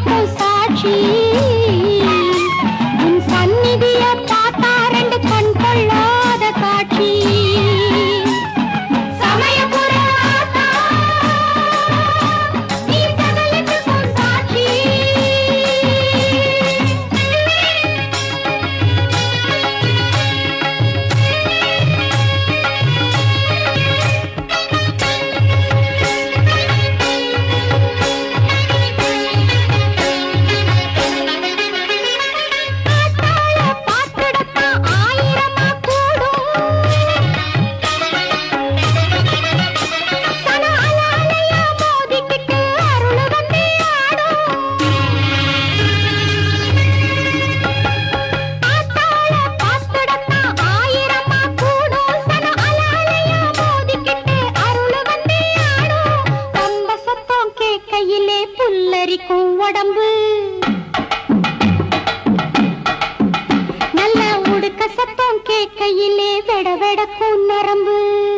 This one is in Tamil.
com. கையிலே புல்லரிக்கும் உடம்பு. நல்ல உடுக்க சத்தம் கேட்கையிலே வெட வெடக்கும் நரம்பு.